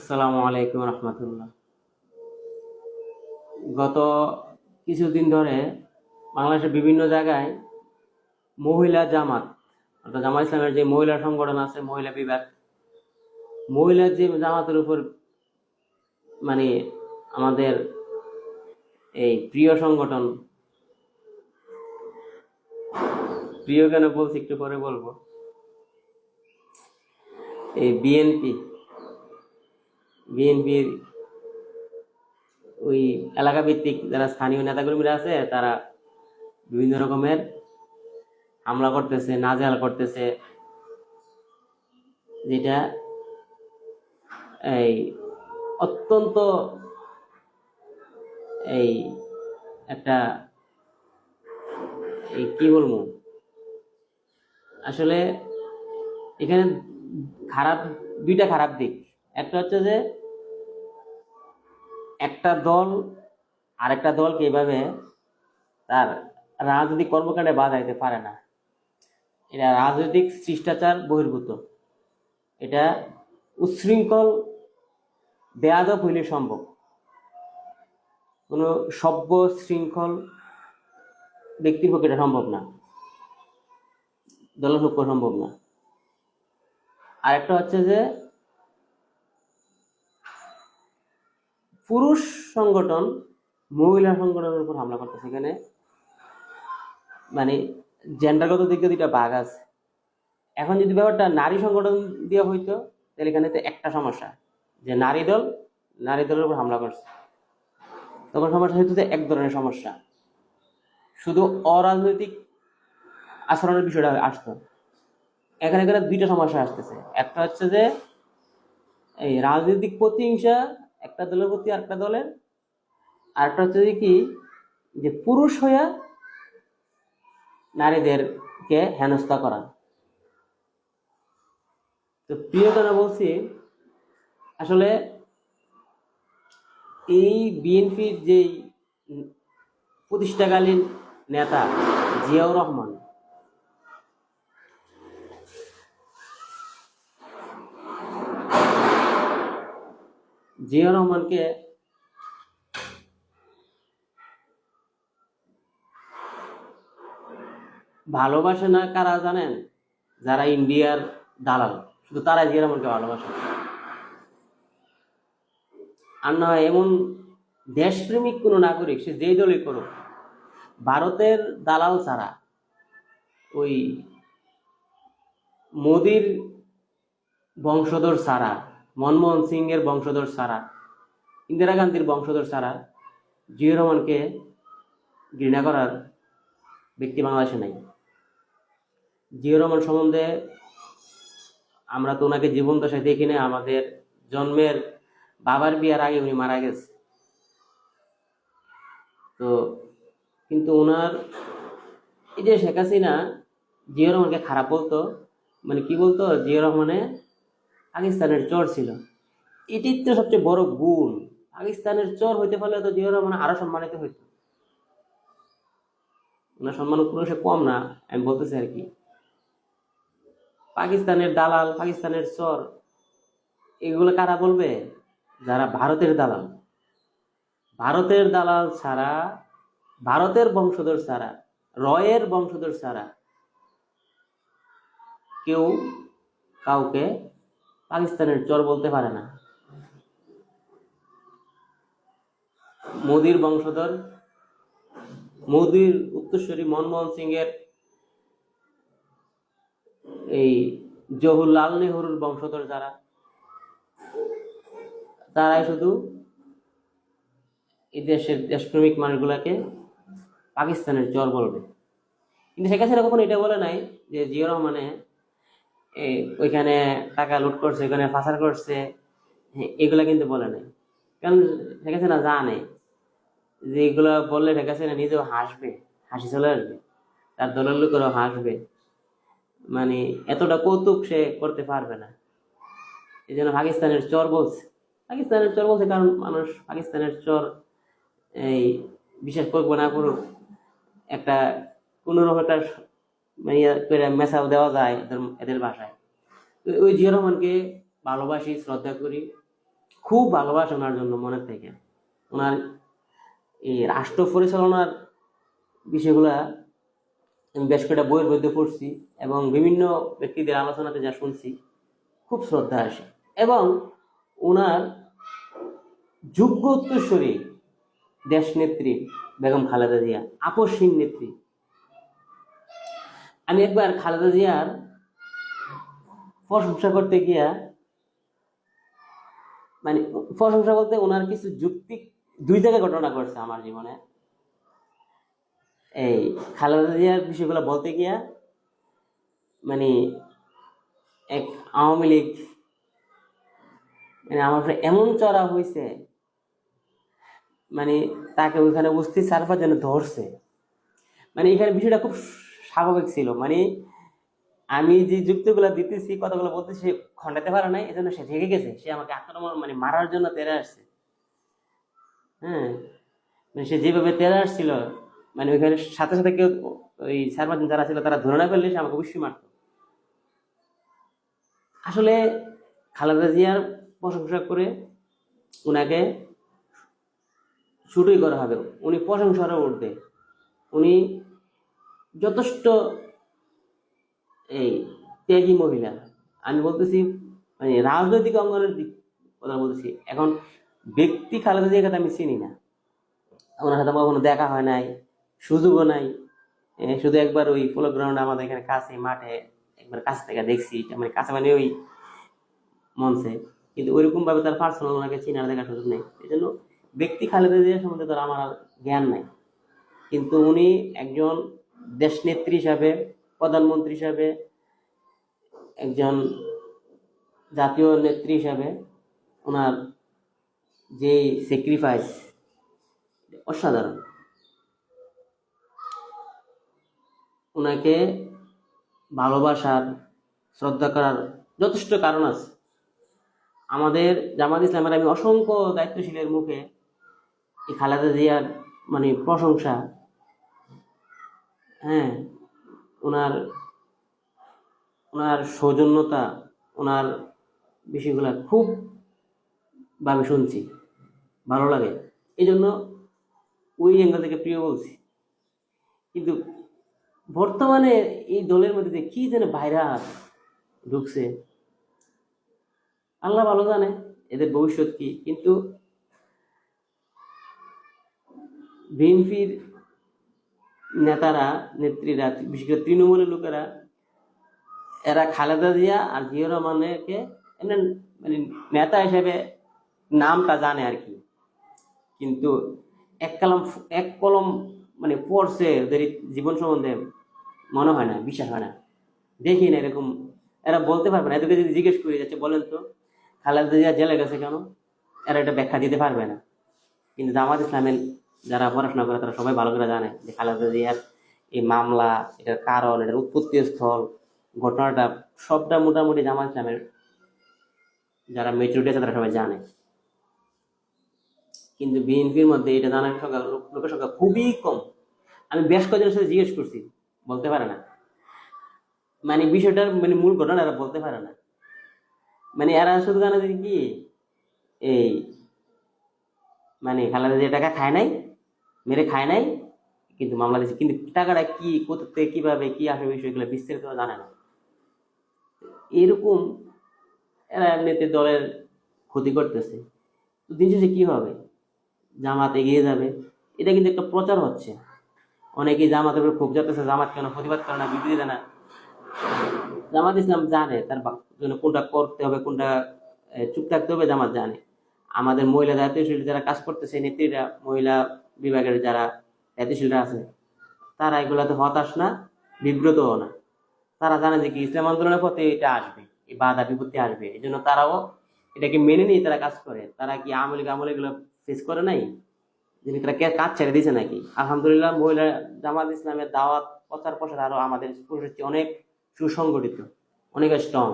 আসসালামু আলাইকুম রহমতুল্লাহ। গত কিছুদিন ধরে বাংলাদেশের বিভিন্ন জায়গায় মহিলা জামাত, অর্থাৎ জামাত ইসলামের যে মহিলা সংগঠন আছে, মহিলা বিভাগ মহিলার যে জামাতের উপর মানে আমাদের এই প্রিয় সংগঠন, প্রিয় কেন বলছি একটু পরে বলব, এই বিএনপি বিএনপির ওই এলাকা ভিত্তিক যারা স্থানীয় নেতাকর্মীরা আছে, তারা বিভিন্ন রকমের হামলা করতেছে, নাজেহাল করতেছে। যেটা এই অত্যন্ত এই একটা এই কি বলব? আসলে এখানে খারাপ, দুইটা খারাপ দিক। একটা হচ্ছে যে একটা দল আরেকটা দলকে এভাবে তার রাজনৈতিক কর্মকাণ্ডে বাধা দিতে পারে না। এটা রাজনৈতিক শিষ্টাচার বহির্ভূত। এটা উচ্ছৃঙ্খল, বেয়াদব হইলে সম্ভব। কোনো সভ্য, শৃঙ্খল ব্যক্তির পক্ষে এটা সম্ভব না। দলের পক্ষে সম্ভব না। আরেকটা হচ্ছে যে পুরুষ সংগঠন, মহিলা সংগঠনের উপর হামলা করতেছে এখানে। মানে জেন্ডারগত দিক দিয়ে দুইটা ভাগ আছে। এখন যদি ব্যাপারটা নারী সংগঠন দিয়ে হইতো, তাহলে এখানে তো একটা সমস্যা, যে নারী দল, নারী দলের উপর হামলা করছে। তখন সমস্যা হইতো যে এক ধরনের সমস্যা। শুধু অরাজনৈতিক আচরণের বিষয়টা আসতো। এখানে এখানে দুইটা সমস্যা আসতেছে। একটা হচ্ছে যে, এই রাজনৈতিক প্রতিহিংসা একটা দলের প্রতি আরেকটা দলের। আরেকটা হচ্ছে কি, যে পুরুষ হইয়া নারীদেরকে হেনস্থা করা। তো প্রিয়তনা বলছি, আসলে এই বিএনপির যেই প্রতিষ্ঠাকালীন নেতা জিয়াউর রহমান জিয়া রহমানকে ভালোবাসে না কারা জানেন? যারা ইন্ডিয়ার দালাল। শুধু তারা জিয়া রহমানকে ভালোবাসে। আর না, এমন দেশপ্রেমিক কোনো নাগরিক, সে যেই দলই করুক, ভারতের দালাল ছাড়া ওই মোদির বংশধর ছাড়া মনমোহন সিং এর বংশধর সারা, ইন্দিরা গান্ধীর বংশধর সারা জিয়া রহমানকে ঘৃণা করার ব্যক্তি বাংলাদেশে নাই। জিয়া রহমান সম্বন্ধে আমরা তো ওনাকে জীবন দশায় দেখি না আমাদের জন্মের বাবার বিয়ার আগে উনি মারা গেছে। তো কিন্তু ওনার এই যে শেখ হাসিনা জিয়া রহমানকে খারাপ বলতো মানে কি বলতো জিয়া রহমানে পাকিস্তানের চর ছিল। এটির তো সবচেয়ে বড় গুণ, পাকিস্তানের চর হইতে পারলে তো জিয়া রহমান আরও সম্মানিত হইতো। ওনার সম্মান সে কম না, আমি বলতেছি আর কি। পাকিস্তানের দালাল, পাকিস্তানের চর, এগুলো কারা বলবে? যারা ভারতের দালাল। ভারতের দালাল ছাড়া, ভারতের বংশধর ছাড়া, রয়ের বংশধর ছাড়া কেউ কাউকে পাকিস্তানের চর বলতে পারে না। মোদির বংশধর, মোদির উত্তরস্বরী মনমোহন সিং এর এই জওহরলাল নেহরুর বংশধর যারা, তারাই শুধু এই দেশের দেশপ্রেমিক মানুষগুলাকে পাকিস্তানের চর বলবে। কিন্তু শেখ হাসিনা কখনো এটা বলে নাই যে জিয়া রহমানে ওইখানে টাকা লুট করছে ওইখানে পাচার করছে হ্যাঁ, এগুলা কিন্তু বলে নাই। কারণ শেখ না জানে যে এগুলো বললে শেখ না নিজেও হাসবে হাসি চলে আসবে তার দলের লোকেরাও হাসবে। মানে এতটা কৌতুক সে করতে পারবে না। এই জন্য পাকিস্তানের চর বলছে। পাকিস্তানের চর বলছে কারণ মানুষ পাকিস্তানের চর এই বিশ্বাস করব না করুক একটা কোনোরকম একটা মানে ইয়া করে মেসাও দেওয়া যায় এদের এদের ভাষায়। ওই জিয়া রহমানকে ভালোবাসি, শ্রদ্ধা করি। খুব ভালোবাসে ওনার জন্য মনের থেকে। ওনার এই রাষ্ট্র পরিচালনার বিষয়গুলা আমি বেশ কয়েকটা বইয়ের মধ্যে পড়ছি এবং বিভিন্ন ব্যক্তিদের আলোচনাতে যা শুনছি, খুব শ্রদ্ধা আসে। এবং ওনার যোগ্য উত্তরস্বরী দেশ নেত্রী বেগম খালেদা জিয়া, আপসহীন নেত্রী। আমি একবার খালেদা জিয়ার প্রশংসা করতে গিয়া মানে প্রশংসা বলতে ওনার কিছু যুক্তি দুই জায়গায় ঘটনা ঘটছে আমার জীবনে। এই খালেদা জিয়ার বিষয়গুলো বলতে গিয়া মানে এক আওয়ামী লীগ মানে আমার এমন চড়া হয়েছে মানে তাকে ওইখানে উপস্থিত সার্ফার যেন ধরছে। মানে এখানে বিষয়টা খুব স্বাভাবিক ছিল। মানে আমি যে যুক্তিগুলো দিতেছি, কথাগুলো বলতেছি, সে খণ্ডাতে পারে নাই, এজন্য সে রেগে গেছে। সে আমাকে আক্রমণ মানে মারার জন্য তেরে আসছে। হ্যাঁ? মানে সে যেভাবে তেরে আসছিল মানে ওইখানে সাথে সাথে কেউ ওই সার্ভার যারা ছিল, তারা ধরে না ফেললে সে আমাকে অবশ্যই মারত। আসলে খালেদা জিয়ার প্রশংসা করে ওনাকে শুরুই করা হবে। উনি প্রশংসারও উঠবে উনি যথেষ্ট এই ত্যাগী মহিলা। আমি বলতেছি মানে রাজনৈতিক অঙ্গনের দিক কথা বলতেছি। এখন ব্যক্তি খালেদা জিয়াকে তো আমি চিনি না। ওনার সাথে আমার কোনো দেখা হয় নাই, সুযোগও নাই। শুধু একবার ওই পোলো গ্রাউন্ড আমাদের এখানে কাছে, মাঠে একবার কাছ থেকে দেখছি। মানে কাছে মানে ওই মঞ্চে। কিন্তু ওইরকম ভাবে তার পার্সোনাল ওনাকে চিনার দেখার সুযোগ নেই। এই জন্য ব্যক্তি খালেদা জিয়া সম্বন্ধে তার আমার জ্ঞান নাই। কিন্তু উনি একজন দেশনেত্রী হিসাবে, প্রধানমন্ত্রী হিসাবে, একজন জাতীয় নেত্রী হিসাবে ওনার যে স্যাক্রিফাইস অসাধারণ। ওনাকে ভালোবাসার, শ্রদ্ধা করার যথেষ্ট কারণ আছে। আমাদের জামাত ইসলামের আমি অসংখ্য দায়িত্বশীলের মুখে এই খালেদা জিয়ার মানে প্রশংসা হ্যাঁ ওনার ওনার সৌজন্যতা, ওনার বিষয়গুলা খুব ভাবে শুনছি, ভালো লাগে। এই জন্য ওই অ্যাঙ্গেল থেকে প্রিয় বলছি। কিন্তু বর্তমানে এই দলের মধ্যে যে কি যেন ভাইরাস ঢুকছে, আল্লাহ ভালো জানে, এদের ভবিষ্যৎ কি। কিন্তু বিএনপির নেতারা, নেত্রীরা, বিশেষ করে তৃণমূলের লোকেরা, এরা খালেদা জিয়া আর জিয়া রহমানকে এমনি মানে নেতা হিসেবে নামটা জানে আর কি। কিন্তু এক কলম এক কলম মানে পড়ছে ওদের জীবন সম্বন্ধে মনে হয় না, বিশ্বাস হয় না। দেখি না এরকম, এরা বলতে পারবে না। এদেরকে যদি জিজ্ঞেস করে, যাচ্ছে বলেন তো, খালেদা জিয়া জেলে গেছে কেন? এরা এটা ব্যাখ্যা দিতে পারবে না। কিন্তু জামাত ইসলামের যারা পড়াশোনা করে তারা সবাই ভালো করে জানে যে খালেদা জিয়ার এই মামলা, এটার কারণ, এটার উৎপত্তি স্থল ঘটনাটা সবটা মোটামুটি জামাত ইসলামের যারা মেচুরিটি আছে তারা সবাই জানে। কিন্তু বিএনপির মধ্যে এটা জানার সংখ্যা লোকের সংখ্যা খুবই কম। আমি বেশ কয়েকজনের সাথে জিজ্ঞেস করছি, বলতে পারে না। মানে বিষয়টার মানে মূল ঘটনা এরা বলতে পারে না। মানে এরা শুধু জানে যে কি, এই মানে খালেদা যে টাকা খায় নাই মেরে খায় নাই, কিন্তু দিয়েছে কিন্তু টাকাটা কি কোথা থেকে কীভাবে, কি আসে বিষয়গুলো বিস্তারিত জানে না। এরকম এরা এমনিতে দলের ক্ষতি করতেছে। তো দিন শেষে কি হবে? জামাত এগিয়ে যাবে। এটা কিন্তু একটা প্রচার হচ্ছে। অনেকেই জামাতের উপর ক্ষোভ যাতেছে জামাত কেন প্রতিবাদ করে না, বিবৃতি দেয় না। জামাত ইসলাম জানে তার জন্য কোনটা করতে হবে, কোনটা চুপ থাকতে হবে, জামাত জানে। আমাদের মহিলা দায়িত্বশীল যারা কাজ করতেছে, নেত্রীরা, মহিলা বিভাগের যারা দায়িত্বশীলরা আছে, তারা এগুলাতে হতাশ না, বিব্রতও না। তারা জানে যে কি ইসলাম আন্দোলনের পথে এটা আসবে, এই বাধা বিপত্তি আসবে, এই জন্য তারাও এটাকে মেনে নিয়ে তারা কাজ করে। তারা কি আমলি আমলে এগুলো ফেস করে নাই? যিনি তারা কাজ ছেড়ে দিয়েছে নাকি? আলহামদুলিল্লাহ মহিলা জামাত ইসলামের দাওয়াত প্রচার প্রসার আরও আমাদের পুরুষের অনেক সুসংগঠিত, অনেক স্ট্রং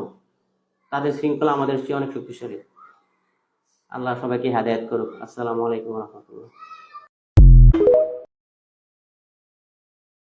তাদের শৃঙ্খলা আমাদের চেয়ে অনেক শক্তিশালী। আল্লাহ সবাইকে হাদায়াত করুক। আসসালামু আলাইকুম রহমতুল্লাহ।